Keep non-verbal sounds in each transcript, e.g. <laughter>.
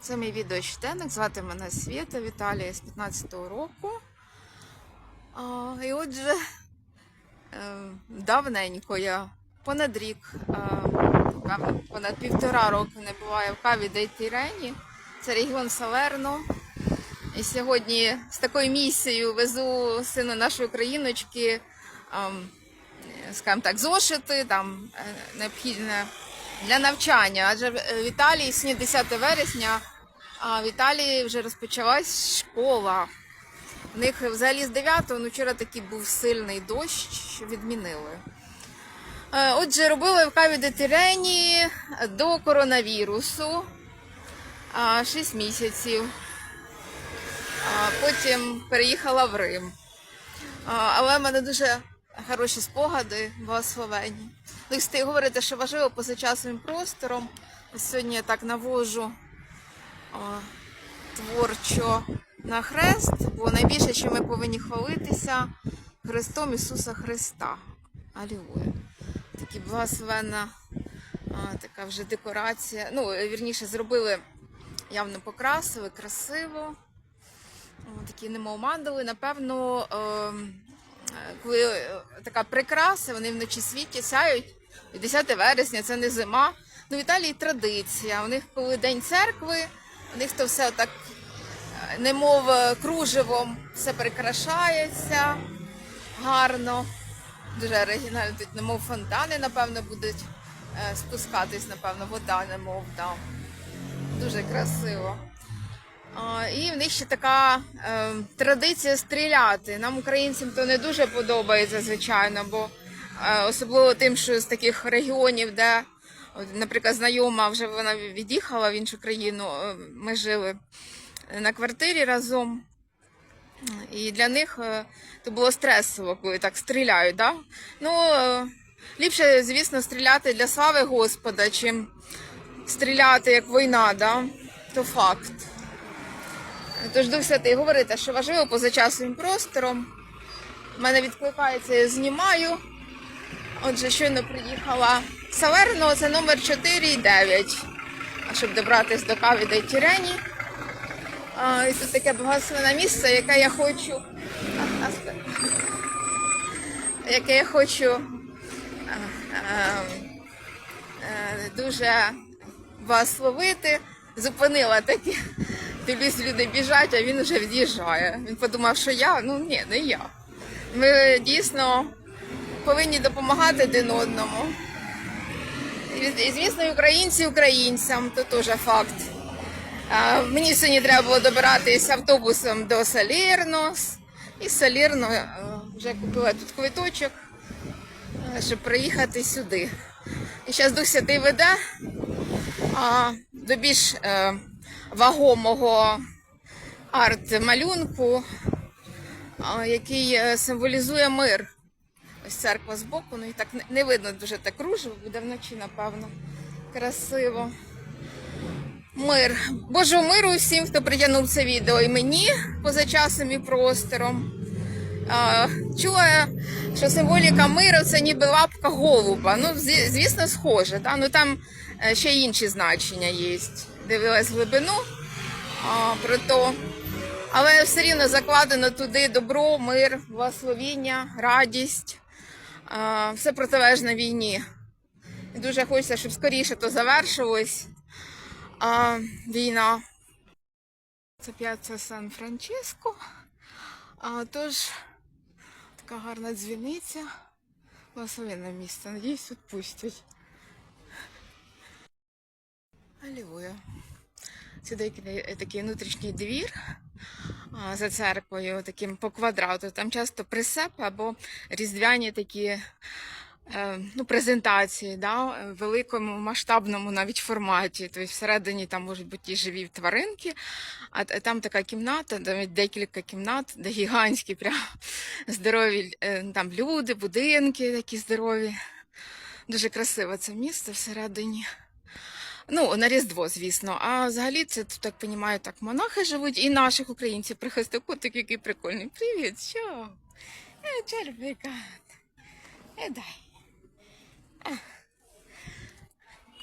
Це мій відеощоденник, звати мене Свєта Віталія з 15-го року. І отже, е, давненько я понад рік, е, понад півтора року не буваю в каві Дейтірені. Це регіон Салерно. І сьогодні з такою місією везу сина нашої україночки, ем, скажімо так, зошити, там е, необхідне для навчання. Адже в Італії сьогодні 10 вересня, а в Італії вже розпочалась школа. У них взагалі з 9-го, ну вчора такий був сильний дощ, що відмінили. Е, Отже, робили в каві де Тирені до коронавірусу 6 місяців. Потім переїхала в Рим. Але мене дуже хороші спогади, благословенні. Ну, і встиг говорити, що важливо поза часовим простором. Сьогодні я так навожу а, творчо на хрест, бо найбільше, що ми повинні хвалитися Христом Ісуса Христа. Алілуя. Такі благословенна а, така вже декорація. Ну, вірніше, зробили, явно покрасили, красиво. О, Такі немов мандали. Напевно, е, коли е, така прикраса, вони вночі світі сяють. І 10 вересня це не зима. Ну, в Італії традиція. У них, коли День церкви, у них то все так, е, немов е, кружевом, все прикрашається гарно. Дуже оригінально тут, немов фонтани, напевно, будуть спускатись, напевно, вода, немов там. Дуже красиво. І в них ще така е, традиція стріляти. Нам, українцям, то не дуже подобається, звичайно, бо е, особливо тим, що з таких регіонів, де, наприклад, знайома вже вона від'їхала в іншу країну, е, ми жили на квартирі разом. І для них е, то було стресово, коли так стріляють. Да? Ну, е, ліпше, звісно, стріляти для слави Господа, чим стріляти як війна, да? то факт. Тож Дух Святий говорите, що важливо поза часовим простором. У мене відкликається, я знімаю. Отже, щойно приїхала Саверно, це номер 4 і 9. А щоб добратися до каві до Тірені. І тут таке благословене місце, яке я хочу. Яке я хочу е, дуже благословити. Зупинила такі. Дивлюсь, люди біжать, а він вже від'їжджає. Він подумав, що я, ну ні, не я. Ми дійсно повинні допомагати один одному. І, звісно, українці українцям, то теж факт. А, мені сьогодні треба було добиратися автобусом до Салірно. І Салірно е, вже купила тут квиточок, е, щоб приїхати сюди. І зараз Дух Святий веде а, до більш е, вагомого арт-малюнку, який е, символізує мир. Ось церква збоку, ну і так не- видно дуже так кружево, буде вночі, напевно. Красиво. Мир. Божого миру всім, хто притягнув це відео, і мені поза часом і простором. Чула, що символіка миру це ніби лапка голуба. Ну, звісно, схоже. Та? Ну, там е, ще інші значення є. Дивилась глибину а, про то. Але все рівно закладено туди добро, мир, благословіння, радість. А, все протилежне війні. І дуже хочеться, щоб скоріше то завершилось. А, війна. Це п'яця Сан-Франциско. А, тож така гарна дзвіниця. Благословенне місце. Надіюсь, тут пустять. Алілуя. Це такий, внутрішній двір за церквою, таким по квадрату. Там часто присепи або різдвяні такі е, ну, презентації, да, в великому масштабному навіть форматі. Тобто всередині там можуть бути і живі тваринки, а там така кімната, навіть декілька кімнат, де гігантські, прям <laughs> здорові е, там люди, будинки такі здорові. Дуже красиве це місце всередині. Ну, на Різдво, звісно. А взагалі це, так розумію, так монахи живуть і наших українців прихистив котик, який прикольний. Привіт, що? Е, червика. Е, дай. Е.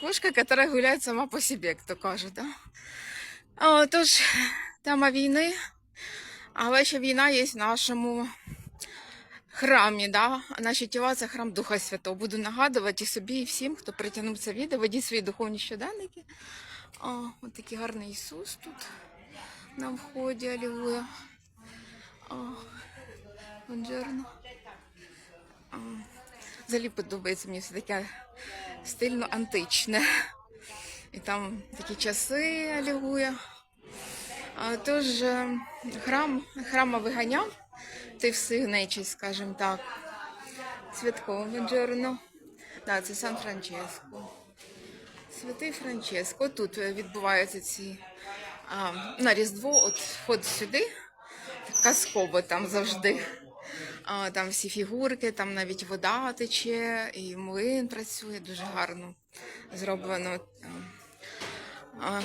кошка, яка гуляє сама по собі, як то кажуть. Да? А, тож, тема війни, але ще війна є в нашому храмі. Да? Наші тіла це храм Духа Святого. Буду нагадувати і собі, і всім, хто притягнув це відео, ведіть свої духовні щоденники. О, от такий гарний Ісус тут на вході, алілуя. Бонджорно. Взагалі подобається мені все таке стильно античне. І там такі часи алілуя. Тож е, храм, храма виганяв, ти всіх нечість, скажімо так. Святково Бонджорно. Да, це Сан Франческо. Святий Франческо. Тут е, відбуваються ці а, на Різдво, от вход сюди, казково там завжди. А, там всі фігурки, там навіть вода тече, і млин працює дуже гарно зроблено. а, А,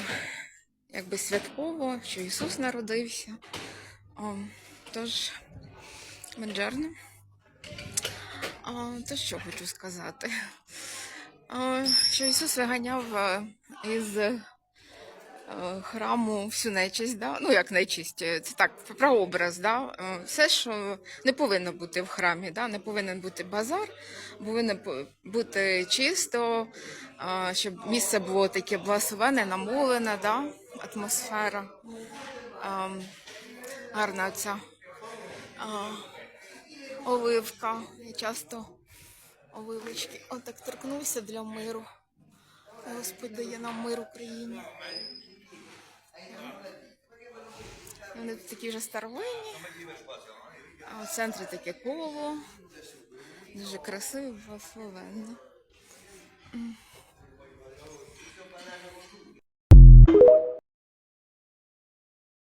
якби святково, що Ісус народився. А, тож, Бонджорно. То що хочу сказати? А, що Ісус виганяв е, із е, храму всю нечисть, да? ну як нечисть, е, це так, прообраз, да? Все, що не повинно бути в храмі, да? не повинен бути базар, повинно бути чисто, щоб місце було таке благословене, намолене, да? атмосфера. Гарна ця оливка. Я часто оливочки. Отак торкнувся для миру. Господь дає нам мир Україні. Вони тут такі вже старовинні. А в центрі таке коло. Дуже красиве, благословенне. М.